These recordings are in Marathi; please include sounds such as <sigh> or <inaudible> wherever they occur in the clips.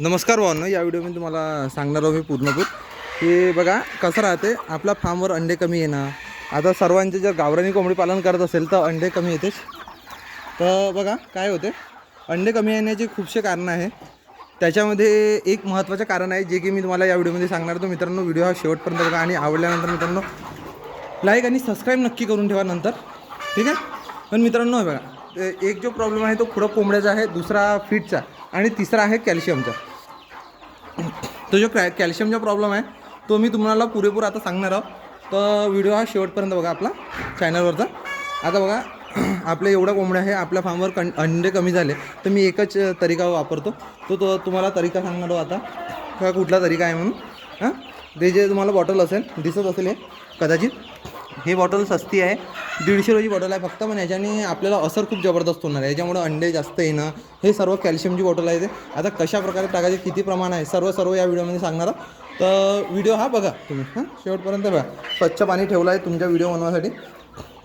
नमस्कार भावनं या व्हिडिओ मी तुम्हाला सांगणार आहोत मी पूर्णपूर. की बघा कसं राहते आपल्या फार्मवर अंडे कमी येणं. आता सर्वांचे जर गावरानी कोंबडी पालन करत असेल तर अंडे कमी येतेच तर बघा काय होते? अंडे कमी येण्याचे खूपसे कारणं आहे. त्याच्यामध्ये एक महत्त्वाचं कारण आहे जे की मी तुम्हाला या व्हिडिओमध्ये सांगणार होतो मित्रांनो व्हिडिओ हा शेवटपर्यंत बघा आणि आवडल्यानंतर मित्रांनो लाईक आणि सबस्क्राईब नक्की करून ठेवा नंतर. ठीक आहे? पण मित्रांनो बघा एक जो प्रॉब्लेम आहे तो खुडं कोंबड्याचा आहे दुसरा फीटचा आणि तिसरा आहे कॅल्शियमचा. तो जो क्रॅ कॅल्शियमचा प्रॉब्लेम आहे तो मी तुम्हाला पुरेपूर आता सांगणार आहोत. तर व्हिडिओ हा शेवटपर्यंत बघा आपला चॅनलवरचा आता बघा आपल्या एवढ्या कोंबड्या आहे आपल्या फार्मवर कं अंडे कमी झाले तर मी एकच तरीका वापरतो. तो तो तुम्हाला तरीका सांगणार आहोत आता. किंवा कुठला तरीका आहे म्हणून हां? ते जे तुम्हाला बॉटल असेल दिसत असेल हे कदाचित. हे बॉटल सस्ती आहे. दीडशे रोजी बॉटल आहे फक्त पण याच्याने आपल्याला असर खूप जबरदस्त होणार आहे. याच्यामुळे अंडे जास्त येणं हे सर्व कॅल्शियमची बॉटल आहे ते. आता कशा प्रकारे टाकायचे किती प्रमाण आहे सर्व सर्व या व्हिडिओमध्ये सांगणार तर व्हिडिओ हा बघा तुम्ही हां? शेवटपर्यंत बघा. स्वच्छ पाणी ठेवलं आहे तुमच्या व्हिडिओ बनवण्यासाठी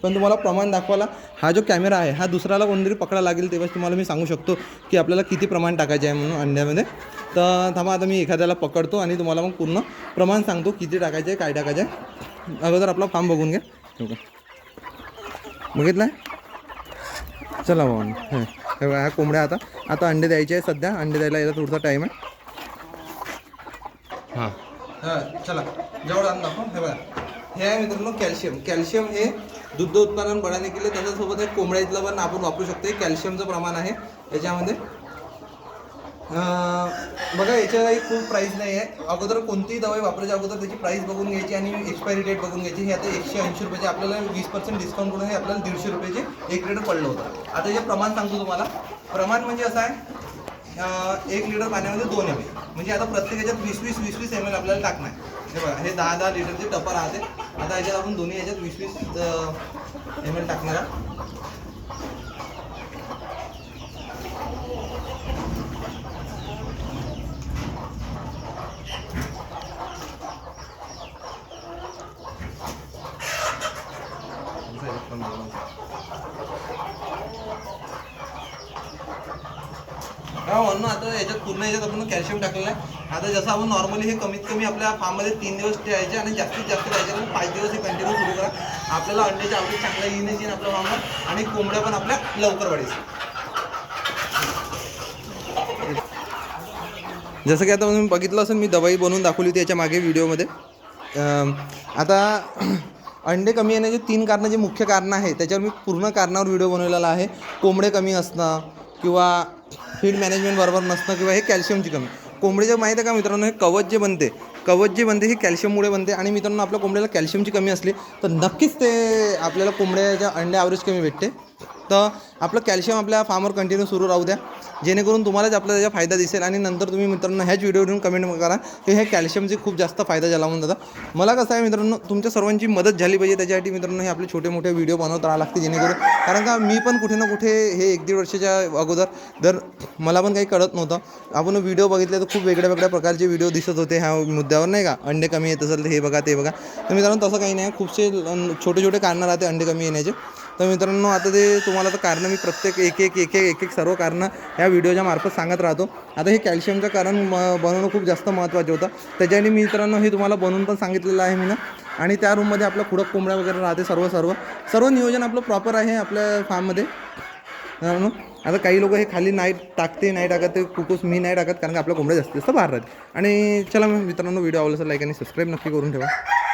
पण तुम्हाला प्रमाण दाखवायला हा जो कॅमेरा आहे हा दुसऱ्याला कोणतरी पकडा लागेल तेव्हाच तुम्हाला मी सांगू शकतो की आपल्याला किती प्रमाण टाकायचे आहे म्हणून अंड्यामध्ये. तर थांबा आता मी एखाद्याला पकडतो आणि तुम्हाला मग पूर्ण प्रमाण सांगतो किती टाकायचे आहे काय टाकायचे. आहे अगोदर आपला फार्म बघून घ्या हो का बघितलं आहे चला भाऊ. हे. हे ह्या कोंबड्या आता आता अंडे द्यायचे आहे सध्या. अंडे द्यायला यायला थोडासा टाईम आहे. हां. चला. जेवढं दाखव हे बघा. हे आहे मित्रांनो कॅल्शियम कॅल्शियम हे दुग्ध उत्पादन बढाने केले. त्याच्यासोबत एक कोंबड्यातलं पण आपण वापरू शकतो हे कॅल्शियमचं प्रमाण आहे. याच्यामध्ये अं, बघा याच्या एक खूप प्राईस नाही आहे अगोदर कोणतीही दवाई वापरायच्या अगोदर त्याची प्राईस बघून घ्यायची आणि एक्सपायरी डेट बघून घ्यायची. हे आता एकशे ऐंशी रुपयाचे आपल्याला वीस पर्सेंट डिस्काउंट करून हे आपल्याला दीडशे रुपयाचे एक लिटर पडलं होतं. आता हे प्रमाण सांगतो तुम्हाला. प्रमाण म्हणजे असं आहे एक लिटर पाण्यामध्ये दोन एम म्हणजे आता प्रत्येक याच्यात वीस वीस वीस वीस एम एल आपल्याला टाकणार आहे. हे बघा हे दहा दहा लिटरचे टप्पा राहते. आता याच्यात आपण दोन्ही याच्यात वीस वीस एम एल टाकणार आहे हा म्हणून आता याच्यात पूर्ण याच्यात आपण कॅल्शियम टाकलेलं आहे. आता जसं आपण नॉर्मली हे कमीत कमी आपल्या फार्ममध्ये तीन दिवस ठेवायचे आणि जास्तीत जास्त त्याच्यात पाच दिवस हे कंटिन्यू सुरू करा. आपल्याला अंड्याची आवडी चांगला येण्याची येईल आपल्या फार्मवर आणि कोंबड्या पण आपल्या लवकर वाढीस जसं की आता तुम्ही बघितलं असेल मी दवाई बनवून दाखवली होती याच्या मागे व्हिडिओमध्ये. आता <clears throat> अंडे कमी येण्याचे तीन कारणं जे मुख्य कारणं आहे त्याच्यावर मी पूर्ण कारणावर व्हिडिओ बनवलेला आहे. कोंबडे कमी असणं किंवा फीड मॅनेजमेंट बरोबर नसणं किंवा हे कॅल्शियमची कमी. कोंबडीचं माहिती आहे का मित्रांनो? हे कवच जे बनते कवच जे बनते हे कॅल्शियममुळे बनते आणि मित्रांनो आपल्या कोंबड्याला कॅल्शियमची कमी असली तर नक्कीच ते आपल्याला कोंबड्याच्या अंड्या ॲव्हरेज कमी भेटते. तर आपलं कॅल्शियम आपल्या फार्मवर कंटिन्यू सुरू राहू द्या. जेणेकरून तुम्हालाच आपला त्याचा फायदा दिसेल आणि नंतर तुम्ही मित्रांनो ह्याच व्हिडिओवरून कमेंट करा की हे कॅल्शियमचे खूप जास्त फायदा झाला म्हणून दादा. मला कसं आहे मित्रांनो तुमच्या सर्वांची मदत झाली पाहिजे. त्याच्यासाठी मित्रांनो हे आपले छोटे मोठे व्हिडिओ बनवत राहावं लागते जेणेकरून. कारण का मी पण कुठे ना कुठे हे एक दीड वर्षाच्या अगोदर जर मला पण काही कळत नव्हतं. आपण व्हिडिओ बघितले तर खूप वेगळ्या वेगळ्या प्रकारचे व्हिडिओ दिसत होते ह्या मुद्द्यावर नाही का? अंडे कमी येत असेल तर हे बघा ते बघा. तर मित्रांनो तसं काही नाही. खूपसे छोटे छोटे कारणं राहते अंडे कमी येण्याचे. तर मित्रांनो आता ते तुम्हाला तर कारणं मी प्रत्येक एक एक एक एक एक एक सर्व कारणं ह्या व्हिडिओच्या मार्फत सांगत राहतो. आता हे कॅल्शियमचं कारण म बनवणं खूप जास्त महत्त्वाचं होतं. त्याच्याने मी मित्रांनो हे तुम्हाला बनवून पण सांगितलेलं आहे मी ना आणि त्या रूममध्ये आपलं खुडक कोंबड्या वगैरे राहते सर्व सर्व. सर्व नियोजन आपलं प्रॉपर आहे आपल्या फार्ममध्ये मित्रांनो आता काही लोक हे खाली नाही टाकते नाही टाकत. ते कुकूस मी नाही टाकत कारण की आपल्या कोंबड्या जास्तीत जास्त बाहेर राहते. आणि चला मग मित्रांनो व्हिडिओ आवडला लाईक आणि सबस्क्राईब नक्की करून ठेवा.